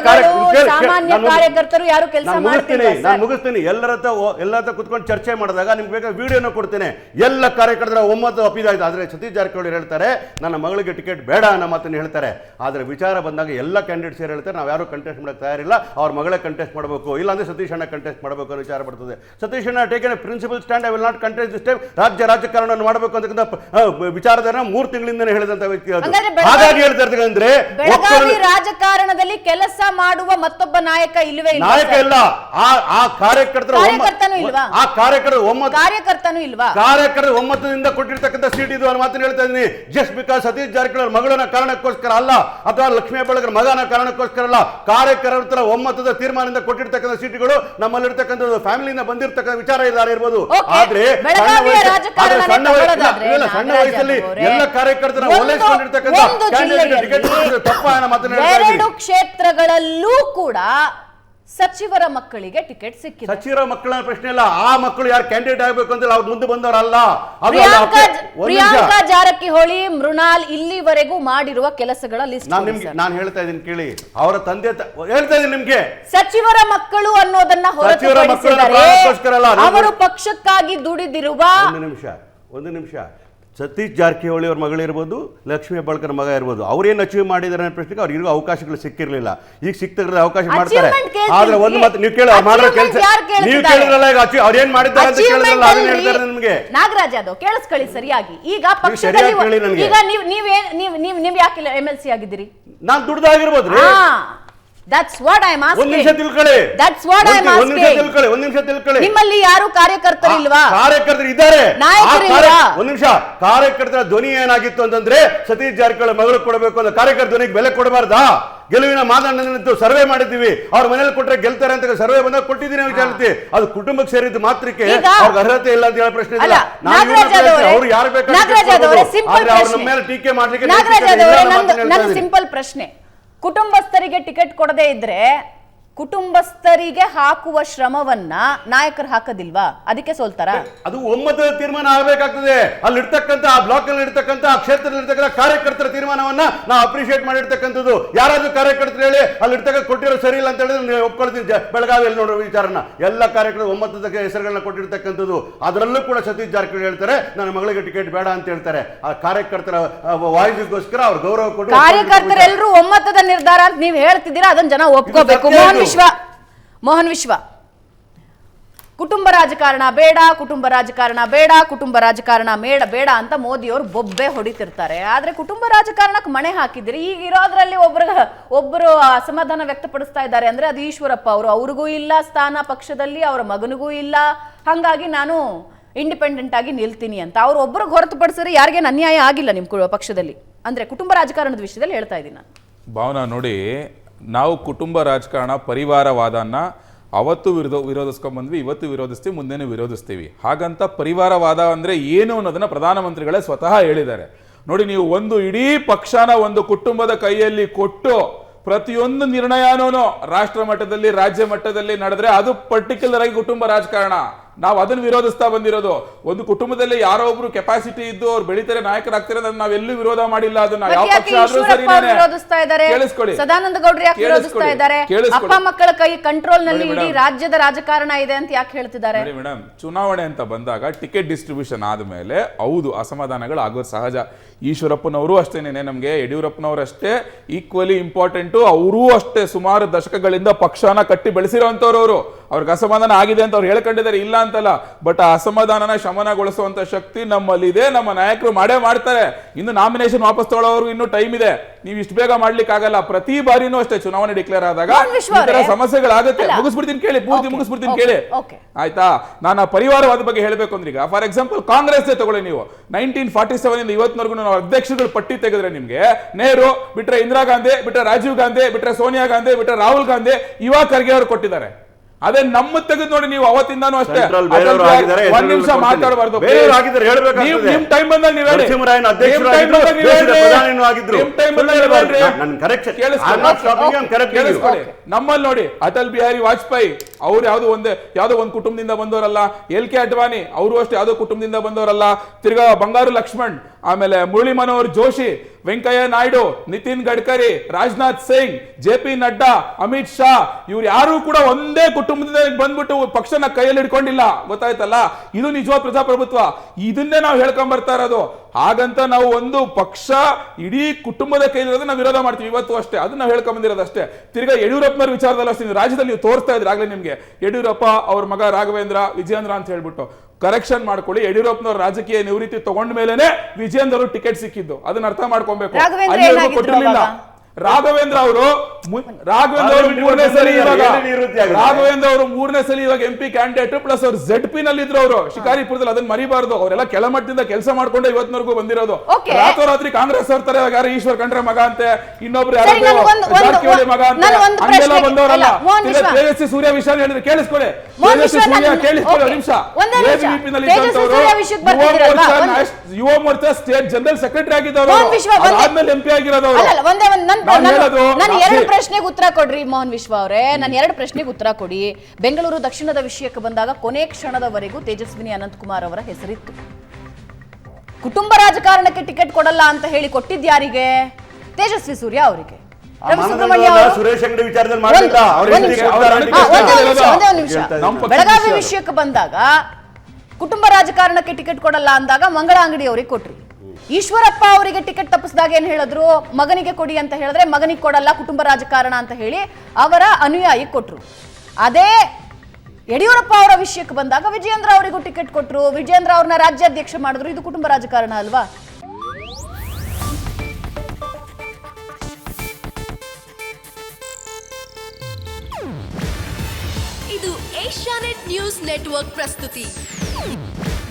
Speaker 1: ಕಾರ್ಯಕರ್ತರು ಯಾರು ಕೆಲಸ
Speaker 3: ಮುಗಿಸ್ತೀನಿ ನಾನು? ಮುಗಿಸ್ತೀನಿ. ಎಲ್ಲರ ಹತ್ರ ಎಲ್ಲರ ಹತ್ರ ಕುತ್ಕೊಂಡು ಚರ್ಚೆ ಮಾಡಿದಾಗ ನಿಮ್ಗೆ ಬೇಕಾದ ವಿಡಿಯೋನ ಕೊಡ್ತೇನೆ. ಎಲ್ಲ ಕಾರ್ಯಕರ್ತರ ಒಮ್ಮತ ಒಪ್ಪಿದಾಯ್ತು ಆದ್ರೆ ಸತೀಶ್ ಜಾರಕಿಹೊಳಿ ಹೇಳ್ತಾರೆ ನನ್ನ ಮಗಳಿಗೆ ಟಿಕೆಟ್ ಬೇಡ ಅನ್ನೋ ಮಾತನ್ನು ಹೇಳ್ತಾರೆ. ಆದ್ರೆ ವಿಚಾರ ಬಂದಾಗ ಎಲ್ಲ ಕ್ಯಾಂಡಿಡೇಟ್ಸ್ ಯಾರು ಹೇಳ್ತಾರೆ ನಾವು ಯಾರು ಕಂಟೆಸ್ಟ್ ಮಾಡಕ್ಕೆ ತಯಾರಿಲ್ಲ. ಅವ್ರ ಮಗಳೇ ಕಂಟೆಸ್ಟ್ ಮಾಡಬೇಕು. ಇಲ್ಲಾಂದ್ರೆ ಸತೀಶ್ ಅಣ್ಣ ಕಂಟೆಸ್ಟ್ ಮಾಡಬೇಕು ಅನ್ನೋ ವಿಚಾರ ಬರ್ತದೆ. ಸತೀಶ್ ಅಣ್ಣ taken principle stand I will not contest this time ರಾಜ್ಯ ರಾಜಕಾರಣವನ್ನು ಮಾಡಬೇಕು ಅಂತಕ್ಕಂಥ ವಿಚಾರದ ಮೂರ್ತಿ ಮೂರು ತಿಂಗಳಿಂದನೇ ಹೇಳಿದಂತ ವ್ಯಕ್ತಿ ಹಾಗಾಗಿ ಹೇಳ್ತಾ ಇರ್ತಕ್ಕಂದ್ರೆ
Speaker 1: ಬೆಳಗಾವಿ ರಾಜಕಾರಣದಲ್ಲಿ ಕೆಲಸ ಮಾಡುವ ಮತ್ತೊಬ್ಬ ನಾಯಕ ಇಲ್ಲವೇ ಇಲ್ಲ
Speaker 3: ನಾಯಕ ಇಲ್ಲ. ಆ ಕಾರ್ಯಕರ್ತರ
Speaker 1: ಕಾರ್ಯಕರ್ತನೂ ಇಲ್ವಾ?
Speaker 3: ಆ ಕಾರ್ಯಕರ್ತರ ಒಮ್ಮತ
Speaker 1: ಕಾರ್ಯಕರ್ತನು ಇಲ್ವಾ?
Speaker 3: ಕಾರ್ಯಕರ್ತರ ಒಮ್ಮತದಿಂದ ಕೊಟ್ಟಿರ್ತಕ್ಕಂಥ ಸೀಟ್ ಇದು ಅನ್ನೋ ಮಾತನ್ನು ಹೇಳ್ತಾ ಇದ್ದೀನಿ. ಜಸ್ಟ್ ಬಿಕಾಸ್ ಸತೀಶ್ ಜಾರಕಿಹೊಳಿ ಮಗಳನ ಮಗಳನ್ನ ಕಾರಣಕ್ಕೋಸ್ಕರ ಅಲ್ಲ ಅಥವಾ ಲಕ್ಷ್ಮೀ ಬಳಗರ ಮಗನ ಕಾರಣಕ್ಕೋಸ್ಕರ ಅಲ್ಲ ಕಾರ್ಯಕರ್ತರ ಒಮ್ಮತದ ತೀರ್ಮಾನದಿಂದ ಕೊಟ್ಟಿರ್ತಕ್ಕಂಥ ಸೀಟ್ಗಳು ನಮ್ಮಲ್ಲಿರ್ತಕ್ಕಂಥ ಫ್ಯಾಮಿಲಿಯಿಂದ ಬಂದಿರತಕ್ಕಂಥ ವಿಚಾರ ಇದ್ದಾರೆ ಇರ್ಬೋದು. ಆದ್ರೆ ಸಣ್ಣ ವಯಸ್ಸಲ್ಲಿ ಎಲ್ಲ ಕಾರ್ಯಕರ್ತರ
Speaker 1: ಎರಡು ಕ್ಷೇತ್ರಗಳಲ್ಲೂ ಕೂಡ ಸಚಿವರ ಮಕ್ಕಳಿಗೆ ಟಿಕೆಟ್ ಸಿಕ್ಕಿದೆ.
Speaker 3: ಸಚಿವರ ಮಕ್ಕಳ ಪ್ರಶ್ನೆ ಇಲ್ಲ ಆ ಮಕ್ಕಳು ಯಾರು ಕ್ಯಾಂಡಿಡೇಟ್ ಆಗಬೇಕು ಅಂತ ಅವ್ರು ಮುಂದೆ ಬಂದವರಲ್ಲ.
Speaker 1: ಪ್ರಿಯಾಂಕಾ ಜಾರಕಿಹೊಳಿ ಮೃಣಾಲ್ ಇಲ್ಲಿವರೆಗೂ ಮಾಡಿರುವ ಕೆಲಸಗಳ ಲಿಸ್ಟ್
Speaker 3: ನಾನು ನಿಮ್ಗೆ ನಾನು ಹೇಳ್ತಾ ಇದ್ದೀನಿ ಕೇಳಿ. ಅವರ ತಂದೆ ಹೇಳ್ತಾ ಇದ್ದೀನಿ ನಿಮ್ಗೆ.
Speaker 1: ಸಚಿವರ ಮಕ್ಕಳು ಅನ್ನೋದನ್ನ ಹೊರತುಪಡಿಸಿದರೆ ಅವರು ಪಕ್ಷಕ್ಕಾಗಿ ದುಡಿದಿರುವ
Speaker 3: ಒಂದು ನಿಮಿಷ ಒಂದು ನಿಮಿಷ. ಸತೀಶ್ ಜಾರಕಿಹೊಳಿ ಅವ್ರ ಮಗಳಿರ್ಬೋದು ಲಕ್ಷ್ಮೀ ಬಳ್ಕರ್ ಮಗ ಇರ್ಬೋದು. ಅವ್ರೇನು ಅಚೀವ್ ಮಾಡಿದಾರೆ ಅನ್ನೋ ಪ್ರಶ್ನೆಗೆ ಅವ್ರಿಗೂ ಅವಕಾಶಗಳು ಸಿಕ್ಕಿರಲಿಲ್ಲ. ಈಗ ಸಿಕ್ತಿದ್ರೆ ಅವಕಾಶ ಮಾಡ್ತಾರೆ. ಆದ್ರೆ ಒಂದು ಮತ್ತೆ ನೀವು ಕೇಳಿ ಅವ್ರು ಮಾಡೋ ಕೆಲಸ? ನೀವು ಕೇಳಿದ್ರಲ್ಲ ಈಗ ಅಚೀವ್ ಅವ್ರು ಏನ್ ಮಾಡಿದ್ದಾರೆ ಅಂತ ಕೇಳಿದ್ರಲ್ಲ ಅದನ್ನ ಹೇಳ್ತಾರೆ ನಿಮಗೆ.
Speaker 1: ನಾಗರಾಜ್ ಅದು ಕೇಳಿಸ್ಕೊಳ್ಳಿ ಸರಿಯಾಗಿ. ಈಗ ಪಕ್ಷದಲ್ಲಿ. ಈಗ ನೀವು ನೀವು ನೀವು ನೀವು ಯಾಕೆ ಎಂ ಎಲ್ ಸಿ ಆಗಿದ್ದೀರಿ?
Speaker 3: ನಾನು ದುಡ್ದಾಗಿರ್ಬೋದ್ರಿ
Speaker 1: ದಟ್ಸ್ ವಾಟ್ ಐ ಆಮ್
Speaker 3: ಒಂದ್ ನಿಮಿಷ ತಿಳ್ಕೊಳ್ಳಿ.
Speaker 1: That's what I'm
Speaker 3: ಒಂದ್ ನಿಮಿಷ. ತಿಳ್ಕೊಳ್ಳಿ ಒಂದು ನಿಮಿಷ ತಿಳ್ಕೊಳ್ಳಿ.
Speaker 1: ನಿಮ್ಮಲ್ಲಿ ಯಾರು ಕಾರ್ಯಕರ್ತರು ಇಲ್ವಾ?
Speaker 3: ಕಾರ್ಯಕರ್ತರು ಇದ್ದಾರೆ.
Speaker 1: ನಾಯಕರು ಇಲ್ವಾ?
Speaker 3: ಒಂದ್ ನಿಮಿಷ. ಕಾರ್ಯಕರ್ತರ ಧ್ವನಿ ಏನಾಗಿತ್ತು ಅಂತಂದ್ರೆ ಸತೀಶ್ ಜಾರಕಿಹೊಳಿ ಮಗಳು ಕೊಡಬೇಕು ಅಂತ ಕಾರ್ಯಕರ್ತ ಧ್ವನಿಗೆ ಬೆಲೆ ಕೊಡಬಾರ್ದಾ? ಗೆಲುವಿನ ಮಾನದಂಡ ಸರ್ವೆ ಮಾಡಿದ್ದೀವಿ. ಅವ್ರ ಮನೇಲಿ ಕೊಟ್ರೆ ಗೆಲ್ತಾರೆ ಅಂತ ಸರ್ವೆ ಬಂದಾಗ ಕೊಟ್ಟಿದ್ದೀನಿ ವಿಚಾರಕ್ಕೆ ಅದು ಕುಟುಂಬಕ್ಕೆ ಸೇರಿದ್ದು ಮಾತ್ರಕ್ಕೆ ಅವ್ರಿಗೆ ಅರ್ಹತೆ ಇಲ್ಲ ಅಂತ ಹೇಳೋ ಪ್ರಶ್ನೆ ಇಲ್ಲ.
Speaker 1: ಅವರೇ-
Speaker 3: ಯಾರು ಬೇಕಾದ್ರೆ
Speaker 1: ಅವರೇ
Speaker 3: ಮೇಲೆ ಟೀಕೆ ಮಾಡ್ಲಿಕ್ಕೆ.
Speaker 1: ಸಿಂಪಲ್ ಪ್ರಶ್ನೆ. ಕುಟುಂಬಸ್ಥರಿಗೆ ಟಿಕೆಟ್ ಕೊಡದೇ ಇದ್ರೆ ಕುಟುಂಬಸ್ಥರಿಗೆ ಹಾಕುವ ಶ್ರಮವನ್ನ ನಾಯಕರು ಹಾಕೋದಿಲ್ವಾ? ಅದಕ್ಕೆ ಸೋಲ್ತಾರ?
Speaker 3: ಅದು ಒಮ್ಮತದ ತೀರ್ಮಾನ ಆಗಬೇಕಾಗ್ತದೆ. ಅಲ್ಲಿ ಇರ್ತಕ್ಕಂಥ ಆ ಬ್ಲಾಕ್ ಅಲ್ಲಿ ಇರ್ತಕ್ಕಂಥ ಆ ಕ್ಷೇತ್ರದಲ್ಲಿ ಇರ್ತಕ್ಕಂಥ ಕಾರ್ಯಕರ್ತರ ತೀರ್ಮಾನವನ್ನ ನಾವು ಅಪ್ರಿಶಿಯೇಟ್ ಮಾಡಿರ್ತಕ್ಕಂಥದ್ದು. ಯಾರಾದ್ರೂ ಕಾರ್ಯಕರ್ತರು ಹೇಳಿ ಅಲ್ಲಿ ಇರ್ತಕ್ಕ ಕೊಟ್ಟಿರೋ ಸರಿ ಇಲ್ಲ ಅಂತ ಹೇಳಿದ್ರೆ ಒಪ್ಕೊಳ್ತೀನಿ. ಬೆಳಗಾವಿಯಲ್ಲಿ ನೋಡೋ ವಿಚಾರನ. ಎಲ್ಲ ಕಾರ್ಯಕರ್ತರು ಒಮ್ಮತದ ಹೆಸರುಗಳನ್ನ ಕೊಟ್ಟಿರ್ತಕ್ಕಂಥದ್ದು. ಅದರಲ್ಲೂ ಕೂಡ ಸತೀಶ್ ಜಾರಕಿಹೊಳಿ ಹೇಳ್ತಾರೆ ನನ್ನ ಮಗಳಿಗೆ ಟಿಕೆಟ್ ಬೇಡ ಅಂತ ಹೇಳ್ತಾರೆ. ಆ ಕಾರ್ಯಕರ್ತರ ವಾಯ್ಸ್ಗೋಸ್ಕರ ಅವ್ರ ಗೌರವ ಕೊಟ್ಟು
Speaker 1: ಕಾರ್ಯಕರ್ತರೆಲ್ಲರೂ ಒಮ್ಮತದ ನಿರ್ಧಾರ ಅಂತ ನೀವು ಹೇಳ್ತಿದ್ದೀರಾ? ಅದನ್ನ ಜನ ಒಪ್ಕೋಬೇಕು. ವಿಶ್ವ, ಮೋಹನ್ ವಿಶ್ವ. ಕುಟುಂಬ ರಾಜಕಾರಣ ಬೇಡ, ಕುಟುಂಬ ರಾಜಕಾರಣ ಬೇಡ, ಕುಟುಂಬ ರಾಜಕಾರಣ ಬೇಡ ಬೇಡ ಅಂತ ಮೋದಿಯವರು ಬೊಬ್ಬೆ ಹೊಡಿತಿರ್ತಾರೆ. ಆದ್ರೆ ಕುಟುಂಬ ರಾಜಕಾರಣಕ್ಕೆ ಮಣೆ ಹಾಕಿದ್ರಿ ಈಗ ಇರೋದ್ರಲ್ಲಿ ಒಬ್ರ ಒಬ್ಬರು ಅಸಮಾಧಾನ ವ್ಯಕ್ತಪಡಿಸ್ತಾ ಇದ್ದಾರೆ ಅಂದ್ರೆ ಅದು ಈಶ್ವರಪ್ಪ ಅವರು. ಅವ್ರಿಗೂ ಇಲ್ಲ, ಸ್ಥಾನ ಪಕ್ಷದಲ್ಲಿ ಅವರ ಮಗನಿಗೂ ಇಲ್ಲ. ಹಾಗಾಗಿ ನಾನು ಇಂಡಿಪೆಂಡೆಂಟ್ ಆಗಿ ನಿಲ್ತೀನಿ ಅಂತ. ಅವ್ರು ಒಬ್ಬರು ಹೊರತುಪಡಿಸಿದ್ರೆ ಯಾರಿಗೇನು ಅನ್ಯಾಯ ಆಗಿಲ್ಲ ನಿಮ್ಮ ಪಕ್ಷದಲ್ಲಿ. ಅಂದ್ರೆ ಕುಟುಂಬ ರಾಜಕಾರಣದ ವಿಷಯದಲ್ಲಿ ಹೇಳ್ತಾ ಇದ್ದೀನಿ ನಾನು.
Speaker 4: ಭಾವನಾ, ನೋಡಿ ನಾವು ಕುಟುಂಬ ರಾಜಕಾರಣ, ಪರಿವಾರವಾದನ್ನ ಅವತ್ತು ವಿರೋಧ ವಿರೋಧಿಸ್ಕೊಂಡ್ ಬಂದ್ವಿ ಇವತ್ತು ವಿರೋಧಿಸ್ತೀವಿ, ಮುಂದೆನೂ ವಿರೋಧಿಸ್ತೀವಿ. ಹಾಗಂತ ಪರಿವಾರವಾದ ಅಂದ್ರೆ ಏನು ಅನ್ನೋದನ್ನ ಪ್ರಧಾನಮಂತ್ರಿಗಳೇ ಸ್ವತಃ ಹೇಳಿದ್ದಾರೆ. ನೋಡಿ, ನೀವು ಒಂದು ಇಡೀ ಪಕ್ಷನ ಒಂದು ಕುಟುಂಬದ ಕೈಯಲ್ಲಿ ಕೊಟ್ಟು ಪ್ರತಿಯೊಂದು ನಿರ್ಣಯನೂ ರಾಷ್ಟ್ರ ಮಟ್ಟದಲ್ಲಿ, ರಾಜ್ಯ ಮಟ್ಟದಲ್ಲಿ ನಡೆದ್ರೆ ಅದು ಪರ್ಟಿಕ್ಯುಲರ್ ಆಗಿ ಕುಟುಂಬ ರಾಜಕಾರಣ. ನಾವು ಅದನ್ನು ವಿರೋಧಿಸ್ತಾ ಬಂದಿರೋದು. ಒಂದು ಕುಟುಂಬದಲ್ಲಿ ಯಾರೋ ಒಬ್ರು ಕೆಪಾಸಿಟಿ ಇದ್ದು ಅವ್ರು ಬೆಳಿತಾರೆ ನಾಯಕರಾಗ್ತಾರೆ ಅದನ್ನ ನಾವೆಲ್ಲೂ ವಿರೋಧ ಮಾಡಿಲ್ಲ. ಅದನ್ನ ಯಾವ ಪಕ್ಷ ಆದ್ರೂ
Speaker 1: ಸರಿ
Speaker 4: ಕೇಳಿಸ್ಕೊಳ್ಳಿ.
Speaker 1: ಸದಾನಂದ ಗೌಡ್ರು ಯಾಕೆ ವಿರೋಧಿಸ್ತಾ ಇದ್ದಾರೆ? ಅಪ್ಪ ಮಕ್ಕಳ ಕೈ
Speaker 4: ಕಂಟ್ರೋಲ್ನಲ್ಲಿ
Speaker 1: ಇಡೀ. ರಾಜ್ಯದ ರಾಜಕಾರಣ ಇದೆ ಅಂತ ಯಾಕೆ ಹೇಳ್ತಿದ್ದಾರೆ?
Speaker 4: ಮೇಡಮ್ ಚುನಾವಣೆ ಅಂತ ಬಂದಾಗ ಟಿಕೆಟ್ ಡಿಸ್ಟ್ರಿಬ್ಯೂಷನ್ ಆದ್ಮೇಲೆ ಹೌದು ಅಸಮಾಧಾನಗಳು ಆಗೋದು ಸಹಜ. ಈಶ್ವರಪ್ಪನವರು ಅಷ್ಟೇನೆ ನಮಗೆ ಯಡಿಯೂರಪ್ಪನವರು ಅಷ್ಟೇ ಈಕ್ವಲಿ ಇಂಪಾರ್ಟೆಂಟು ಅವರೂ ಅಷ್ಟೇ ಸುಮಾರು ದಶಕಗಳಿಂದ ಪಕ್ಷನ ಕಟ್ಟಿ ಬೆಳೆಸಿರೋಂಥವ್ರು ಅವರು ಅವ್ರಿಗೆ ಅಸಮಾಧಾನ ಆಗಿದೆ ಅಂತ ಅವ್ರು ಹೇಳ್ಕೊಂಡಿದ್ದಾರೆ ಇಲ್ಲ ಅಂತಲ್ಲ. ಬಟ್ ಆ ಅಸಮಾಧಾನನ ಶಮನಗೊಳಿಸುವಂತ ಶಕ್ತಿ ನಮ್ಮಲ್ಲಿದೆ ನಮ್ಮ ನಾಯಕರು ಮಾಡೇ ಮಾಡ್ತಾರೆ. ಇನ್ನು ನಾಮಿನೇಷನ್ ವಾಪಸ್ ತಗೊಳ್ಳೋರು ಇನ್ನು ಟೈಮ್ ಇದೆ. ನೀವು ಇಷ್ಟು ಬೇಗ ಮಾಡ್ಲಿಕ್ಕೆ ಆಗಲ್ಲ ಪ್ರತಿ ಬಾರಿನೂ ಅಷ್ಟೇ ಚುನಾವಣೆ ಡಿಕ್ಲೇರ್ ಆದಾಗ ಸಮಸ್ಯೆಗಳಾಗುತ್ತೆ. ಮುಗಿಸ್ಬಿಡ್ತೀನಿ ಕೇಳಿ ಪೂರ್ತಿ ಮುಗಿಸ್ಬಿಡ್ತೀನಿ ಕೇಳಿ. ಆಯ್ತಾ? ನಾನು ಆ ಪರಿವಾರವಾದ ಬಗ್ಗೆ ಹೇಳಬೇಕು ಅಂದ್ರೆ ಈಗ. ಫಾರ್ ಎಕ್ಸಾಂಪಲ್ ಕಾಂಗ್ರೆಸ್ ತಗೊಳ್ಳಿ ನೀವು. ನೈನ್ಟೀನ್ ಫಾರ್ಟಿ ಸೆವೆನ್ ಇಂದ ಇವತ್ತಿನವರೆಗೂ ನಾವು ಅಧ್ಯಕ್ಷಗಳು ಪಟ್ಟಿ ತೆಗೆದ್ರೆ ನಿಮ್ಗೆ ನೆಹರು ಬಿಟ್ರೆ ಇಂದಿರಾ ಗಾಂಧಿ ಬಿಟ್ರೆ ರಾಜೀವ್ ಗಾಂಧಿ ಬಿಟ್ರೆ ಸೋನಿಯಾ ಗಾಂಧಿ ಬಿಟ್ರೆ ರಾಹುಲ್ ಗಾಂಧಿ ಯುವ ಖರ್ಗೆ ಅವರು ಕೊಟ್ಟಿದ್ದಾರೆ. ಅದೇ ನಮ್ಮ ತೆಗೆದು ನೋಡಿ ನೀವು ಅವತ್ತಿಂದಾನು ಅಷ್ಟೇ. ಒಂದ್ ನಿಮಿಷ ಮಾತಾಡಬಾರ್ದು ನಿಮ್ ಟೈಮ್ ಬಂದಾಗ ನೀವು ಹೇಳಿ. ನಮ್ಮಲ್ಲಿ ನೋಡಿ ಅಟಲ್ ಬಿಹಾರಿ ವಾಜಪೇಯಿ ಅವ್ರು ಯಾವ್ದು ಒಂದೇ ಯಾವ್ದೋ ಒಂದ್ ಕುಟುಂಬದಿಂದ ಬಂದವರಲ್ಲ. ಎಲ್ ಕೆ ಅಡ್ವಾಣಿ ಅವರು ಅಷ್ಟೇ ಯಾವ್ದೋ ಕುಟುಂಬದಿಂದ ಬಂದವರಲ್ಲ. ತಿರ್ಗಾ ಬಂಗಾರು ಲಕ್ಷ್ಮಣ್ ಆಮೇಲೆ ಮುರಳಿ ಮನೋಹರ್ ಜೋಶಿ ವೆಂಕಯ್ಯ ನಾಯ್ಡು, ನಿತಿನ್ ಗಡ್ಕರಿ, ರಾಜನಾಥ್ ಸಿಂಗ್, ಜೆ ಪಿ ನಡ್ಡಾ, ಅಮಿತ್ ಶಾ, ಇವ್ರು ಯಾರು ಕೂಡ ಒಂದೇ ಕುಟುಂಬದಿಂದ ಬಂದ್ಬಿಟ್ಟು ಪಕ್ಷನ ಕೈಯಲ್ಲಿ ಹಿಡ್ಕೊಂಡಿಲ್ಲ. ಗೊತ್ತಾಯ್ತಲ್ಲ? ಇದು ನಿಜವಾದ ಪ್ರಜಾಪ್ರಭುತ್ವ? ಇದನ್ನೇ ನಾವು ಹೇಳ್ಕೊಂಡ್ ಬರ್ತಾ ಇರೋದು. ಹಾಗಂತ ನಾವು ಒಂದು ಪಕ್ಷ ಇಡೀ ಕುಟುಂಬದ ಕೈಲಿರೋದು ನಾವು ವಿರೋಧ ಮಾಡ್ತೀವಿ ಇವತ್ತು ಅಷ್ಟೇ. ಅದನ್ನ ಹೇಳ್ಕೊಂಡ್ ಬಂದಿರೋದು ಅಷ್ಟೇ. ತಿರ್ಗಾ ಯಡಿಯೂರಪ್ಪನವ್ರ ವಿಚಾರದಲ್ಲಿ ಅಷ್ಟೇ. ರಾಜ್ಯದಲ್ಲಿ ತೋರಿಸ್ತಾ ಇದ್ರೆ ಆಗ್ಲೇ ನಿಮ್ಗೆ. ಯಡಿಯೂರಪ್ಪ, ಅವ್ರ ಮಗ ರಾಘವೇಂದ್ರ, ವಿಜಯೇಂದ್ರ ಅಂತ ಹೇಳ್ಬಿಟ್ಟು. ಕರೆಕ್ಷನ್ ಮಾಡ್ಕೊಳ್ಳಿ. ಯಡಿಯೂರಪ್ಪನವ್ರ ರಾಜಕೀಯ ನಿವೃತ್ತಿ ತಗೊಂಡ ಮೇಲೆನೆ ವಿಜಯೇಂದ್ರ ಟಿಕೆಟ್ ಸಿಕ್ಕಿದ್ದು. ಅದನ್ನ ಅರ್ಥ ಮಾಡ್ಕೊಬೇಕು. ಕೊಟ್ಟಿರಲಿಲ್ಲ? ರಾಘವೇಂದ್ರ ಅವರು ರಾಘವೇಂದ್ರ ಅವರು ಮೂರನೇ ಸಲ ಇವಾಗ ರಾಘವೇಂದ್ರ ಅವರು ಮೂರನೇ ಸಲ ಇವಾಗ ಎಂ ಪಿ ಕ್ಯಾಂಡಿಡೇಟ್ ಪ್ಲಸ್ ಅವ್ರು ಜೆಡ್ ಪಿ ನಲ್ಲಿ ಇದ್ರು ಅವರು ಶಿಕಾರಿಪುರದಲ್ಲಿ ಅದನ್ನ ಮರಿಬಾರದು. ಅವರೆಲ್ಲ ಕೆಳಮಟ್ಟದಿಂದ ಕೆಲಸ ಮಾಡ್ಕೊಂಡು ಇವತ್ತಿನವರೆಗೂ ಬಂದಿರೋದು. ರಾತ್ರೋರಾತ್ರಿ ಕಾಂಗ್ರೆಸ್ ಅವ್ರ ತರ ಇವಾಗ ಯಾರು ಈಶ್ವರ್ ಖಂಡ್ರೆ ಮಗ ಅಂತೆ ಇನ್ನೊಬ್ರು ಯಾರು ಮಗ ಅಂತೆ ಹಂಗೆಲ್ಲ ಬಂದವರಲ್ಲ. ತೇಜಸ್ವಿ ಸೂರ್ಯ ವಿಷಯ ಹೇಳಿದ್ರೆ ಕೇಳಿಸ್ಕೊಳ್ಳಿ. ತೇಜಸ್ವಿ ಸೂರ್ಯ ಕೇಳಿಸ್ಕೊಳ್ಳಿ ನಿಮಿಷ.
Speaker 1: ಒಂದೇ
Speaker 4: ನಲ್ಲಿ Yuva? Morcha state general secretary ಆಗಿದ್ದವರು. ಆದ್ಮೇಲೆ ಎಂ ಪಿ ಆಗಿರೋದವರು. ನಾನು
Speaker 1: ಎರಡು ಪ್ರಶ್ನೆಗೆ ಉತ್ತರ ಕೊಡ್ರಿ ಮೋಹನ್ ವಿಶ್ವ ಅವರೇ. ನಾನು ಎರಡು ಪ್ರಶ್ನೆಗೆ ಉತ್ತರ ಕೊಡಿ. ಬೆಂಗಳೂರು ದಕ್ಷಿಣದ ವಿಷಯಕ್ಕೆ ಬಂದಾಗ ಕೊನೆ ಕ್ಷಣದವರೆಗೂ ತೇಜಸ್ವಿನಿ ಅನಂತಕುಮಾರ್ ಅವರ ಹೆಸರಿತ್ತು. ಕುಟುಂಬ ರಾಜಕಾರಣಕ್ಕೆ ಟಿಕೆಟ್ ಕೊಡಲ್ಲ ಅಂತ ಹೇಳಿ ಕೊಟ್ಟಿದ್ಯಾರಿಗೆ? ತೇಜಸ್ವಿ ಸೂರ್ಯ ಅವರಿಗೆ. ಬೆಳಗಾವಿ
Speaker 4: ವಿಷಯ
Speaker 1: ವಿಷಯಕ್ಕೆ ಬಂದಾಗ ಕುಟುಂಬ ರಾಜಕಾರಣಕ್ಕೆ ಟಿಕೆಟ್ ಕೊಡಲ್ಲ ಅಂದಾಗ ಮಂಗಳ ಅಂಗಡಿ ಅವರಿಗೆ ಕೊಟ್ರಿ. ಈಶ್ವರಪ್ಪ ಅವರಿಗೆ ಟಿಕೆಟ್ ತಪ್ಪಿಸಿದಾಗ ಏನು ಹೇಳಿದ್ರು? ಮಗನಿಗೆ ಕೊಡಿ ಅಂತ ಹೇಳಿದ್ರೆ ಮಗನಿಗೆ ಕೊಡಲ್ಲ, ಕುಟುಂಬ ರಾಜಕಾರಣ ಅಂತ ಹೇಳಿ ಅವರ ಅನುಯಾಯಿ ಕೊಟ್ಟರು ಅದೇ ಯಡಿಯೂರಪ್ಪ ಅವರ ವಿಷಯಕ್ಕೆ ಬಂದಾಗ ವಿಜಯೇಂದ್ರ ಅವರಿಗೂ ಟಿಕೆಟ್ ಕೊಟ್ಟರು ವಿಜಯೇಂದ್ರ ಅವ್ರನ್ನ ರಾಜ್ಯಾಧ್ಯಕ್ಷ ಮಾಡಿದ್ರು. ಇದು ಕುಟುಂಬ ರಾಜಕಾರಣ ಅಲ್ವಾ?
Speaker 5: ಇದು ಏಷ್ಯಾನೆಟ್ ನ್ಯೂಸ್ ನೆಟ್ವರ್ಕ್ ಪ್ರಸ್ತುತಿ.